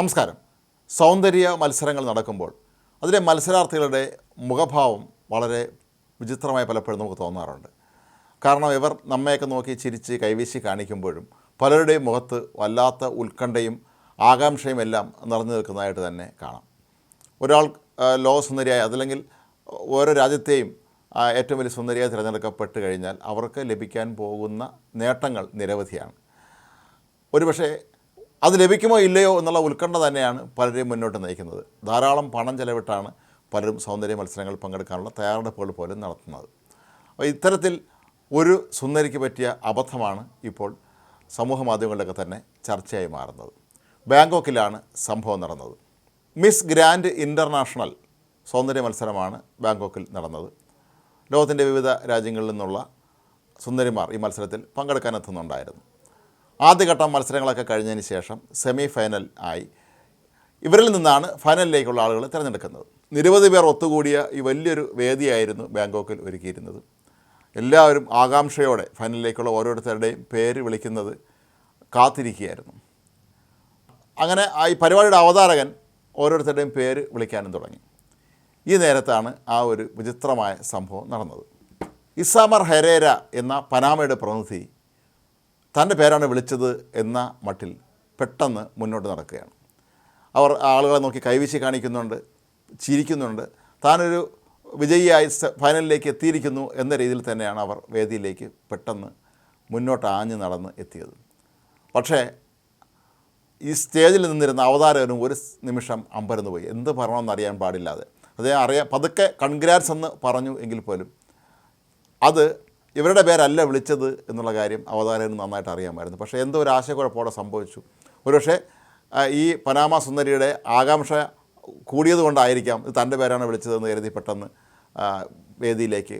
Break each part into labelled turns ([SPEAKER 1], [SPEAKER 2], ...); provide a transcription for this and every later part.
[SPEAKER 1] നമസ്കാരം. സൗന്ദര്യ മത്സരങ്ങൾ നടക്കുമ്പോൾ അതിലെ മത്സരാർത്ഥികളുടെ മുഖഭാവം വളരെ വിചിത്രമായി പലപ്പോഴും നമുക്ക് തോന്നാറുണ്ട്. കാരണം ഇവർ നമ്മയൊക്കെ നോക്കി ചിരിച്ച് കൈവീശി കാണിക്കുമ്പോഴും പലരുടെയും മുഖത്ത് വല്ലാത്ത ഉത്കണ്ഠയും ആകാംക്ഷയും എല്ലാം നിറഞ്ഞു നിൽക്കുന്നതായിട്ട് തന്നെ കാണാം. ഒരാൾ ലോകസുന്ദരിയായ അതല്ലെങ്കിൽ ഓരോ രാജ്യത്തെയും ഏറ്റവും വലിയ സുന്ദരിയായി തിരഞ്ഞെടുക്കപ്പെട്ട് കഴിഞ്ഞാൽ അവർക്ക് ലഭിക്കാൻ പോകുന്ന നേട്ടങ്ങൾ നിരവധിയാണ്. ഒരുപക്ഷെ അത് ലഭിക്കുമോ ഇല്ലയോ എന്നുള്ള ഉത്കണ്ഠ തന്നെയാണ് പലരെയും മുന്നോട്ട് നയിക്കുന്നത്. ധാരാളം പണം ചെലവിട്ടാണ് പലരും സൗന്ദര്യ മത്സരങ്ങൾ പങ്കെടുക്കാനുള്ള തയ്യാറെടുപ്പുകൾ പോലും നടത്തുന്നത്. അപ്പോൾ ഇത്തരത്തിൽ ഒരു സുന്ദരിക്ക് പറ്റിയ അബദ്ധമാണ് ഇപ്പോൾ സമൂഹ മാധ്യമങ്ങളിലൊക്കെ തന്നെ ചർച്ചയായി മാറുന്നത്. ബാങ്കോക്കിലാണ് സംഭവം നടന്നത്. മിസ് ഗ്രാൻഡ് ഇന്റർനാഷണൽ സൗന്ദര്യ മത്സരമാണ് ബാങ്കോക്കിൽ നടന്നത്. ലോകത്തിന്റെ വിവിധ രാജ്യങ്ങളിൽ നിന്നുള്ള സുന്ദരിമാർ ഈ മത്സരത്തിൽ പങ്കെടുക്കാനെത്തുന്നുണ്ടായിരുന്നു ആദ്യഘട്ടം മത്സരങ്ങളൊക്കെ കഴിഞ്ഞതിന് ശേഷം സെമി ഫൈനൽ ആയി. ഇവരിൽ നിന്നാണ് ഫൈനലിലേക്കുള്ള ആളുകൾ തിരഞ്ഞെടുക്കുന്നത്. നിരവധി പേർ ഒത്തുകൂടിയ ഈ വലിയൊരു വേദിയായിരുന്നു ബാങ്കോക്കിൽ ഒരുക്കിയിരുന്നത്. എല്ലാവരും ആകാംക്ഷയോടെ ഫൈനലിലേക്കുള്ള ഓരോരുത്തരുടെയും പേര് വിളിക്കുന്നത് കാത്തിരിക്കുകയായിരുന്നു. അങ്ങനെ ഈ പരിപാടിയുടെ അവതാരകൻ ഓരോരുത്തരുടെയും പേര് വിളിക്കാനും തുടങ്ങി. ഈ നേരത്താണ് ആ ഒരു വിചിത്രമായ സംഭവം നടന്നത്. ഇസാമർ ഹെരേര എന്ന പനാമയുടെ പ്രതിനിധി തന്റെ പേരാണ് വിളിച്ചത് എന്ന മട്ടിൽ പെട്ടെന്ന് മുന്നോട്ട് നടക്കുകയാണ്. അവർ ആളുകളെ നോക്കി കൈവീശി കാണിക്കുന്നുണ്ട് ചിരിക്കുന്നുണ്ട്. താനൊരു വിജയിയായി ഫൈനലിലേക്ക് എത്തിയിരിക്കുന്നു എന്ന രീതിയിൽ തന്നെയാണ് അവർ വേദിയിലേക്ക് പെട്ടെന്ന് മുന്നോട്ട് ആഞ്ഞു നടന്ന് എത്തിയത്. പക്ഷേ ഈ സ്റ്റേജിൽ നിന്നിരുന്ന അവതാരകനും ഒരു നിമിഷം അമ്പരന്ന് പോയി. എന്ത് പറയണമെന്ന് അറിയാൻ പാടില്ലാതെ. അതേ അറിയാം പതുക്കെ കൺഗ്രാറ്റ്സ് എന്ന് പറഞ്ഞു എങ്കിൽ പോലും അത് ഇവരുടെ പേരല്ല വിളിച്ചത് എന്നുള്ള കാര്യം അവതാരകന് നന്നായിട്ട് അറിയാമായിരുന്നു. പക്ഷേ എന്തോ ഒരു ആശയക്കുഴപ്പമോടെ സംഭവിച്ചു. ഒരുപക്ഷെ ഈ പനാമ സുന്ദരിയുടെ ആകാംക്ഷ കൂടിയത് കൊണ്ടായിരിക്കാം ഇത് തന്റെ പേരാണ് വിളിച്ചതെന്ന് കരുതി പെട്ടെന്ന് വേദിയിലേക്ക്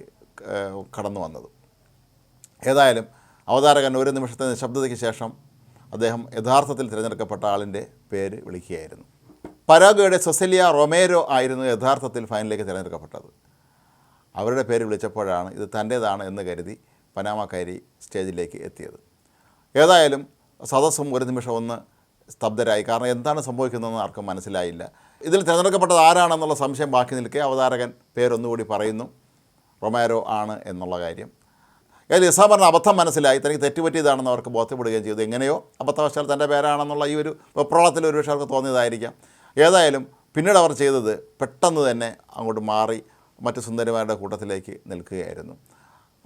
[SPEAKER 1] കടന്നു വന്നത്. ഏതായാലും അവതാരകൻ ഒരു നിമിഷത്തെ നിശബ്ദതയ്ക്ക് ശേഷം അദ്ദേഹം യഥാർത്ഥത്തിൽ തിരഞ്ഞെടുക്കപ്പെട്ട ആളിന്റെ പേര് വിളിക്കുകയായിരുന്നു. പരാഗയുടെ സെസലിയ റൊമേരോ ആയിരുന്നു യഥാർത്ഥത്തിൽ ഫൈനലിലേക്ക് തിരഞ്ഞെടുക്കപ്പെട്ടത്. അവരുടെ പേര് വിളിച്ചപ്പോഴാണ് ഇത് തന്റേതാണ് എന്ന് കരുതി പനാമക്കാരി സ്റ്റേജിലേക്ക് എത്തിയത്. ഏതായാലും സദസ്സും ഒരു നിമിഷം ഒന്ന് സ്തബ്ധരായി. കാരണം എന്താണ് സംഭവിക്കുന്നതെന്ന് ആർക്കും മനസ്സിലായില്ല. ഇതിൽ തിരഞ്ഞെടുക്കപ്പെട്ടത് ആരാണെന്നുള്ള സംശയം ബാക്കി നിൽക്കെ അവതാരകൻ പേരൊന്നുകൂടി പറയുന്നു. റൊമാരോ ആണ് എന്നുള്ള കാര്യം. ഏത് പറഞ്ഞ അബദ്ധം മനസ്സിലായി. തനിക്ക് തെറ്റുപറ്റിയതാണെന്ന് അവർക്ക് ബോധ്യപ്പെടുകയും ചെയ്തു. എങ്ങനെയോ അബദ്ധവശാൽ തന്റെ പേരാണെന്നുള്ള ഈ ഒരു വെപ്രാളത്തിൽ ഒരു പക്ഷേ അവർക്ക് തോന്നിയതായിരിക്കാം. ഏതായാലും പിന്നീട് അവർ ചെയ്തത് പെട്ടെന്ന് തന്നെ അങ്ങോട്ട് മാറി മറ്റ് സുന്ദരിമാരുടെ കൂട്ടത്തിലേക്ക് നിൽക്കുകയായിരുന്നു.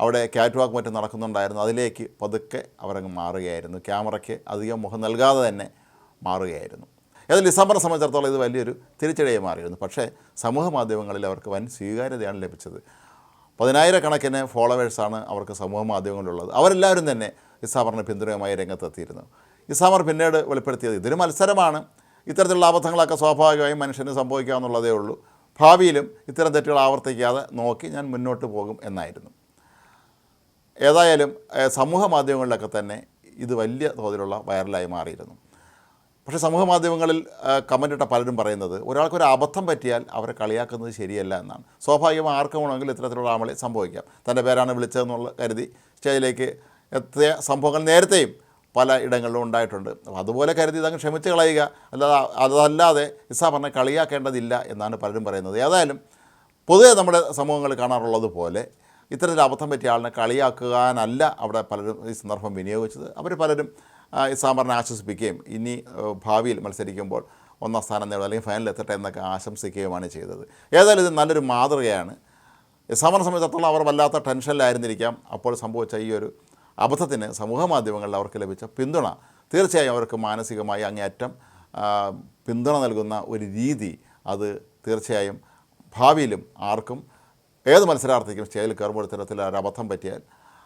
[SPEAKER 1] അവിടെ ക്യാറ്റ് വാക്ക് മറ്റും നടക്കുന്നുണ്ടായിരുന്നു. അതിലേക്ക് പതുക്കെ അവരങ്ങ് മാറുകയായിരുന്നു. ക്യാമറയ്ക്ക് അധികം മുഖം നൽകാതെ തന്നെ മാറുകയായിരുന്നു. ഏതായാലും ഡിസംബറിനെ സംബന്ധിച്ചിടത്തോളം ഇത് വലിയൊരു തിരിച്ചടിയായി മാറിയിരുന്നു. പക്ഷേ സമൂഹ മാധ്യമങ്ങളിൽ അവർക്ക് വൻ സ്വീകാര്യതയാണ് ലഭിച്ചത്. പതിനായിരക്കണക്കിന് ഫോളോവേഴ്സാണ് അവർക്ക് സമൂഹ മാധ്യമങ്ങളിലുള്ളത്. അവരെല്ലാവരും തന്നെ ഇസാമറിന് പിന്തുണയുമായി രംഗത്തെത്തിയിരുന്നു. ഇസാമർ പിന്നീട് വെളിപ്പെടുത്തിയത് ഇതൊരു മത്സരമാണ്. ഇത്തരത്തിലുള്ള അബദ്ധങ്ങളൊക്കെ സ്വാഭാവികമായും മനുഷ്യന് സംഭവിക്കാമെന്നുള്ളതേ ഉള്ളൂ. ഭാവിയിലും ഇത്തരം തെറ്റുകൾ ആവർത്തിക്കാതെ നോക്കി ഞാൻ മുന്നോട്ട് പോകും എന്നായിരുന്നു. ഏതായാലും സമൂഹ മാധ്യമങ്ങളിലൊക്കെ തന്നെ ഇത് വലിയ തോതിലുള്ള വൈറലായി മാറിയിരുന്നു. പക്ഷേ സമൂഹ മാധ്യമങ്ങളിൽ കമന്റ് ഇട്ട പലരും പറയുന്നത് ഒരാൾക്കൊരു അബദ്ധം പറ്റിയാൽ അവരെ കളിയാക്കുന്നത് ശരിയല്ല എന്നാണ്. സ്വാഭാവികമായി ആർക്കും വേണമെങ്കിൽ ഇത്തരത്തിലുള്ള ആമളി സംഭവിക്കാം. തന്റെ പേരാണ് വിളിച്ചതെന്നുള്ള കരുതി സ്റ്റേജിലേക്ക് എത്തിയ സംഭവങ്ങൾ നേരത്തെയും പല ഇടങ്ങളിലും ഉണ്ടായിട്ടുണ്ട്. അപ്പോൾ അതുപോലെ കരുതി ഇതങ്ങ് ക്ഷമിച്ച് കളയുക. അല്ലാതെ അതല്ലാതെ ഇസാ പറഞ്ഞ കളിയാക്കേണ്ടതില്ല എന്നാണ് പലരും പറയുന്നത്. ഏതായാലും പൊതുവെ നമ്മുടെ സമൂഹങ്ങളിൽ കാണാറുള്ളത് പോലെ ഇത്തരത്തിൽ അബദ്ധം പറ്റിയ ആളിനെ കളിയാക്കാനല്ല അവിടെ പലരും ഈ സന്ദർഭം വിനിയോഗിച്ചത്. അവർ പലരും ഇസാമറിനെ ആശ്വസിപ്പിക്കുകയും ഇനി ഭാവിയിൽ മത്സരിക്കുമ്പോൾ ഒന്നാം സ്ഥാനം നേടുക അല്ലെങ്കിൽ ഫൈനലിൽ എത്തട്ടെ എന്നൊക്കെ ആശംസിക്കുകയുമാണ് ചെയ്തത്. ഏതായാലും ഇത് നല്ലൊരു മാതൃകയാണ്. ഇസാമറിനെ സംബന്ധിച്ചിടത്തോളം അവർ വല്ലാത്ത ടെൻഷനിലായിരുന്നിരിക്കാം അപ്പോൾ സംഭവിച്ച ഈ ഒരു അബദ്ധത്തിന് സമൂഹ മാധ്യമങ്ങളിൽ അവർക്ക് ലഭിച്ച പിന്തുണ തീർച്ചയായും അവർക്ക് മാനസികമായി അങ്ങേയറ്റം പിന്തുണ നൽകുന്ന ഒരു രീതി അത് തീർച്ചയായും ഭാവിയിലും ആർക്കും ഏത് മത്സരാർത്ഥിക്കും സ്റ്റേജിൽ കയറുമ്പോൾ ഇത്തരത്തിൽ ഒരു അബദ്ധം പറ്റിയാൽ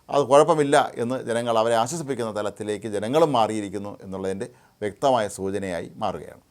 [SPEAKER 1] അത് കുഴപ്പമില്ല എന്ന് ജനങ്ങൾ അവരെ ആശ്വസിപ്പിക്കുന്ന തലത്തിലേക്ക് ജനങ്ങളും മാറിയിരിക്കുന്നു എന്നുള്ളതിന്റെ വ്യക്തമായ സൂചനയായി മാറുകയാണ്.